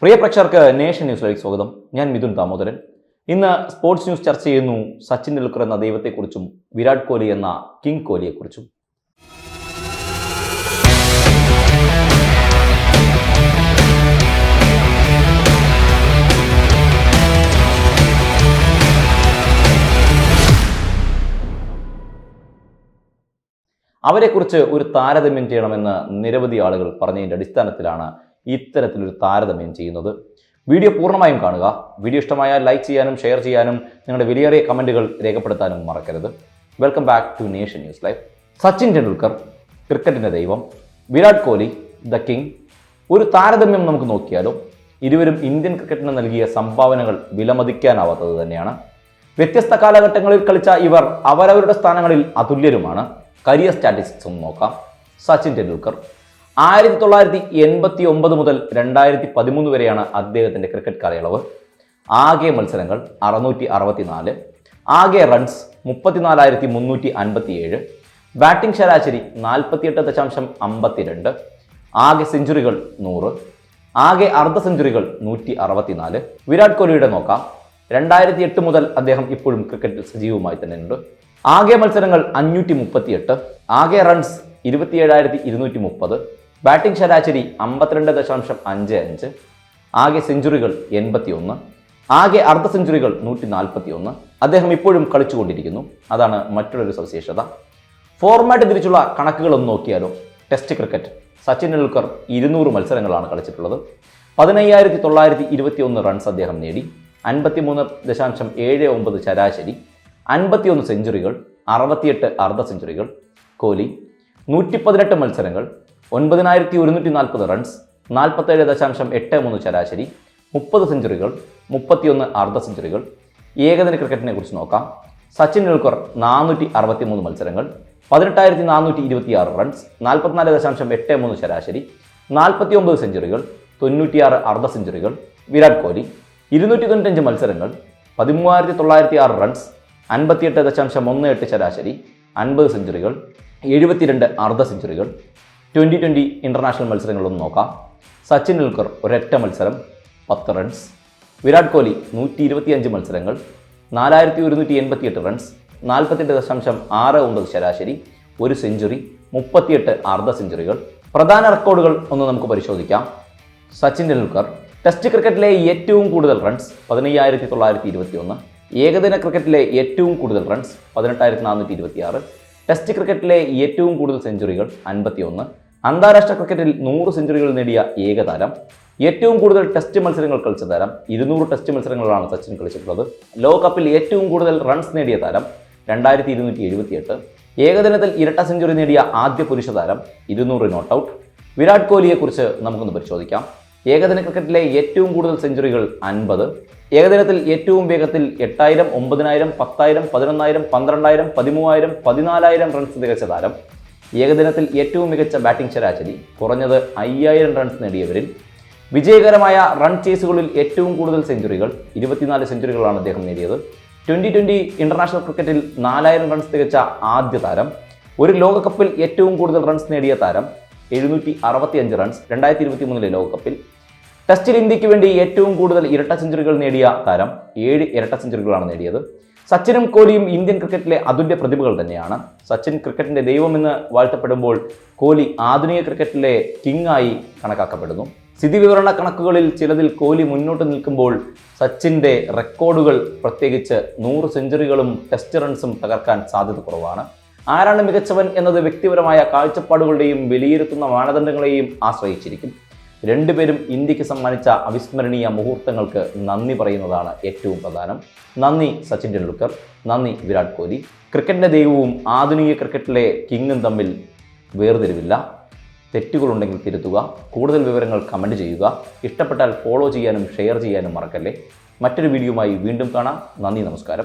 പ്രിയ പ്രേക്ഷകർക്ക് നേഷൻ ന്യൂസിലേക്ക് സ്വാഗതം. ഞാൻ മിഥുൻ ദാമോദരൻ. ഇന്ന് സ്പോർട്സ് ന്യൂസ് ചർച്ച ചെയ്യുന്നു സച്ചിൻ ടെണ്ടുൽക്കർ എന്ന ദൈവത്തെക്കുറിച്ചും വിരാട് കോഹ്ലി എന്ന കിങ് കോഹ്ലിയെക്കുറിച്ചും. അവരെക്കുറിച്ച് ഒരു താരതമ്യം ചെയ്യണമെന്ന് നിരവധി ആളുകൾ പറഞ്ഞതിന്റെ അടിസ്ഥാനത്തിലാണ് ഇത്തരത്തിലൊരു താരതമ്യം ചെയ്യുന്നത്. വീഡിയോ പൂർണമായും കാണുക. വീഡിയോ ഇഷ്ടമായാൽ ലൈക്ക് ചെയ്യാനും ഷെയർ ചെയ്യാനും നിങ്ങളുടെ വിലയേറിയ കമന്റുകൾ രേഖപ്പെടുത്താനും മറക്കരുത്. Welcome back to nation news life Sachin Tendulkar ക്രിക്കറ്റിന്റെ ദൈവം. വിരാട് കോഹ്ലി ദ കിങ് ഒരു താരതമ്യം നമുക്ക് നോക്കിയാലും ഇരുവരും ഇന്ത്യൻ ക്രിക്കറ്റിന് നൽകിയ സംഭാവനകൾ വിലമതിക്കാനാവാത്തത് തന്നെയാണ്. വ്യത്യസ്ത കാലഘട്ടങ്ങളിൽ കളിച്ച ഇവർ അവരവരുടെ സ്ഥാനങ്ങളിൽ അതുല്യരുമാണ്. കരിയർ സ്റ്റാറ്റിസ്റ്റിക്സ് ഒന്ന് നോക്കാം. സച്ചിൻ ടെണ്ടുൽക്കർ ആയിരത്തി തൊള്ളായിരത്തി എൺപത്തി ഒമ്പത് മുതൽ രണ്ടായിരത്തി പതിമൂന്ന് വരെയാണ് അദ്ദേഹത്തിന്റെ ക്രിക്കറ്റ് കാലയളവ് ആകെ മത്സരങ്ങൾ അറുന്നൂറ്റി അറുപത്തിനാല് ആകെ റൺസ് മുപ്പത്തിനാലായിരത്തി മുന്നൂറ്റി അൻപത്തിയേഴ് ബാറ്റിംഗ് ശരാശരി നാൽപ്പത്തിയെട്ട് ദശാംശം അമ്പത്തിരണ്ട് ആകെ സെഞ്ചുറികൾ നൂറ് ആകെ അർദ്ധ സെഞ്ചുറികൾ നൂറ്റി അറുപത്തിനാല് വിരാട് കോഹ്ലിയുടെ നോക്കാം. രണ്ടായിരത്തി എട്ട് മുതൽ അദ്ദേഹം ഇപ്പോഴും ക്രിക്കറ്റിൽ സജീവമായി തന്നെ ഉണ്ട് ആകെ മത്സരങ്ങൾ അഞ്ഞൂറ്റി മുപ്പത്തിയെട്ട് ആകെ റൺസ് ഇരുപത്തിയേഴായിരത്തി ഇരുന്നൂറ്റി മുപ്പത് ബാറ്റിംഗ് ശരാശരി അമ്പത്തിരണ്ട് ദശാംശം അഞ്ച് അഞ്ച്. ആകെ സെഞ്ചുറികൾ എൺപത്തി ഒന്ന് ആകെ അർദ്ധ സെഞ്ചുറികൾ നൂറ്റി നാൽപ്പത്തി ഒന്ന് അദ്ദേഹം ഇപ്പോഴും കളിച്ചുകൊണ്ടിരിക്കുന്നു. അതാണ് മറ്റൊരു സവിശേഷത. ഫോർമാറ്റ് തിരിച്ചുള്ള കണക്കുകളൊന്ന് നോക്കിയാലോ? ടെസ്റ്റ് ക്രിക്കറ്റ് സച്ചിൻ ടെണ്ടുൽക്കർ ഇരുന്നൂറ് മത്സരങ്ങളാണ് കളിച്ചിട്ടുള്ളത്. പതിനയ്യായിരത്തി തൊള്ളായിരത്തി ഇരുപത്തി ഒന്ന് റൺസ് അദ്ദേഹം നേടി. അൻപത്തിമൂന്ന് ദശാംശം ഏഴ് ഒമ്പത് ശരാശരി. അൻപത്തിയൊന്ന് സെഞ്ചുറികൾ അറുപത്തിയെട്ട് അർദ്ധ സെഞ്ചുറികൾ കോഹ്ലി നൂറ്റി പതിനെട്ട് മത്സരങ്ങൾ ഒൻപതിനായിരത്തി ഒരുന്നൂറ്റി നാൽപ്പത് റൺസ് നാൽപ്പത്തേഴ് ദശാംശം എട്ട് മൂന്ന് ശരാശരി മുപ്പത് സെഞ്ചുറികൾ മുപ്പത്തിയൊന്ന് അർദ്ധ സെഞ്ചുറികൾ. ഏകദിന ക്രിക്കറ്റിനെ കുറിച്ച് നോക്കാം. സച്ചിൻ ടെണ്ടുൽക്കർ നാനൂറ്റി അറുപത്തി മൂന്ന് മത്സരങ്ങൾ പതിനെട്ടായിരത്തി നാനൂറ്റി ഇരുപത്തി ആറ് റൺസ് നാൽപ്പത്തിനാല് ദശാംശം എട്ട് മൂന്ന് ശരാശരി നാൽപ്പത്തി ഒമ്പത് സെഞ്ചുറികൾ തൊണ്ണൂറ്റിയാറ് അർദ്ധ സെഞ്ചുറികൾ. വിരാട് കോഹ്ലി ഇരുന്നൂറ്റി തൊണ്ണൂറ്റഞ്ച് മത്സരങ്ങൾ പതിമൂവായിരത്തി തൊള്ളായിരത്തി ആറ് റൺസ് അൻപത്തിയെട്ട് ദശാംശം ഒന്ന് എട്ട് ശരാശരി അൻപത് സെഞ്ചുറികൾ എഴുപത്തിരണ്ട് അർദ്ധ സെഞ്ചുറികൾ. ട്വന്റി ട്വന്റി ഇന്റർനാഷണൽ മത്സരങ്ങളൊന്നും നോക്കാം. സച്ചിൻ ടെണ്ടുൽക്കർ ഒരൊറ്റ മത്സരം പത്ത് റൺസ് വിരാട് കോഹ്ലി നൂറ്റി ഇരുപത്തിയഞ്ച് മത്സരങ്ങൾ നാലായിരത്തി ഒരുന്നൂറ്റി എൺപത്തിയെട്ട് റൺസ് നാൽപ്പത്തെട്ട് ദശാംശം ആറ് ഒമ്പത് ശരാശരി ഒരു സെഞ്ചുറി മുപ്പത്തിയെട്ട് അർദ്ധ സെഞ്ചുറികൾ പ്രധാന റെക്കോർഡുകൾ ഒന്ന് നമുക്ക് പരിശോധിക്കാം. സച്ചിൻ ടെണ്ടുൽക്കർ ടെസ്റ്റ് ക്രിക്കറ്റിലെ ഏറ്റവും കൂടുതൽ റൺസ് പതിനയ്യായിരത്തി തൊള്ളായിരത്തി ഇരുപത്തി ഒന്ന് ഏകദിന ക്രിക്കറ്റിലെ ഏറ്റവും കൂടുതൽ റൺസ് പതിനെട്ടായിരത്തി നാനൂറ്റി ഇരുപത്തിയാറ് ടെസ്റ്റ് ക്രിക്കറ്റിലെ ഏറ്റവും കൂടുതൽ സെഞ്ചുറികൾ അൻപത്തിയൊന്ന്. അന്താരാഷ്ട്ര ക്രിക്കറ്റിൽ നൂറ് സെഞ്ചുറികൾ നേടിയ ഏക താരം ഏറ്റവും കൂടുതൽ ടെസ്റ്റ് മത്സരങ്ങൾ കളിച്ച താരം ഇരുന്നൂറ് ടെസ്റ്റ് മത്സരങ്ങളാണ് സച്ചിൻ കളിച്ചിട്ടുള്ളത്. ലോകകപ്പിൽ ഏറ്റവും കൂടുതൽ റൺസ് നേടിയ താരം രണ്ടായിരത്തി ഇരുന്നൂറ്റി എഴുപത്തിയെട്ട് ഏകദിനത്തിൽ ഇരട്ട സെഞ്ചുറി നേടിയ ആദ്യ പുരുഷ താരം ഇരുന്നൂറ് നോട്ട് ഔട്ട്. വിരാട് കോഹ്ലിയെക്കുറിച്ച് നമുക്കൊന്ന് പരിശോധിക്കാം. ഏകദിന ക്രിക്കറ്റിലെ ഏറ്റവും കൂടുതൽ സെഞ്ചുറികൾ അൻപത്. ഏകദിനത്തിൽ ഏറ്റവും വേഗത്തിൽ എട്ടായിരം ഒമ്പതിനായിരം പത്തായിരം പതിനൊന്നായിരം പന്ത്രണ്ടായിരം പതിമൂവായിരം പതിനാലായിരം റൺസ് തികച്ച താരം ഏകദിനത്തിൽ ഏറ്റവും മികച്ച ബാറ്റിംഗ് ശരാശരി കുറഞ്ഞത് അയ്യായിരം റൺസ് നേടിയവരിൽ വിജയകരമായ റൺ ചേസുകളിൽ ഏറ്റവും കൂടുതൽ സെഞ്ചുറികൾ ഇരുപത്തിനാല് സെഞ്ചുറികളാണ് അദ്ദേഹം നേടിയത്. ട്വന്റി ട്വന്റി ഇന്റർനാഷണൽ ക്രിക്കറ്റിൽ നാലായിരം റൺസ് തികച്ച ആദ്യ താരം ഒരു ലോകകപ്പിൽ ഏറ്റവും കൂടുതൽ റൺസ് നേടിയ താരം എഴുന്നൂറ്റി അറുപത്തിയഞ്ച് റൺസ് രണ്ടായിരത്തി ഇരുപത്തി മൂന്നിലെ ലോകകപ്പിൽ ടെസ്റ്റിൽ ഇന്ത്യയ്ക്ക് വേണ്ടി ഏറ്റവും കൂടുതൽ ഇരട്ട സെഞ്ചുറികൾ നേടിയ താരം ഏഴ് ഇരട്ട സെഞ്ചുറികളാണ് നേടിയത്. സച്ചിനും കോഹ്ലിയും ഇന്ത്യൻ ക്രിക്കറ്റിലെ അതുല്യ പ്രതിഭകൾ തന്നെയാണ്. സച്ചിൻ ക്രിക്കറ്റിന്റെ ദൈവമെന്ന് വാഴ്ത്തപ്പെടുമ്പോൾ കോഹ്ലി ആധുനിക ക്രിക്കറ്റിലെ കിങ് ആയി കണക്കാക്കപ്പെടുന്നു. സ്ഥിതിവിവരണ കണക്കുകളിൽ ചിലതിൽ കോഹ്ലി മുന്നോട്ട് നിൽക്കുമ്പോൾ സച്ചിന്റെ റെക്കോർഡുകൾ പ്രത്യേകിച്ച് നൂറ് സെഞ്ചുറികളും ടെസ്റ്റ് റൺസും തകർക്കാൻ സാധ്യത കുറവാണ്. ആരാണ് മികച്ചവൻ എന്നത് വ്യക്തിപരമായ കാഴ്ചപ്പാടുകളുടെയും വിലയിരുത്തുന്ന മാനദണ്ഡങ്ങളെയും ആശ്രയിച്ചിരിക്കും. രണ്ടുപേരും ഇന്ത്യയ്ക്ക് സമ്മാനിച്ച അവിസ്മരണീയ മുഹൂർത്തങ്ങൾക്ക് നന്ദി പറയുന്നതാണ് ഏറ്റവും പ്രധാനം. നന്ദി സച്ചിൻ ടെണ്ടുൽക്കർ നന്ദി വിരാട് കോഹ്ലി. ക്രിക്കറ്റിന്റെ ദൈവവും ആധുനിക ക്രിക്കറ്റിലെ കിങ്ങും തമ്മിൽ വേർതിരിവില്ല. തെറ്റുകളുണ്ടെങ്കിൽ തിരുത്തുക കൂടുതൽ വിവരങ്ങൾ കമന്റ് ചെയ്യുക ഇഷ്ടപ്പെട്ടാൽ ഫോളോ ചെയ്യാനും ഷെയർ ചെയ്യാനും മറക്കല്ലേ. മറ്റൊരു വീഡിയോയുമായി വീണ്ടും കാണാം. നന്ദി നമസ്കാരം.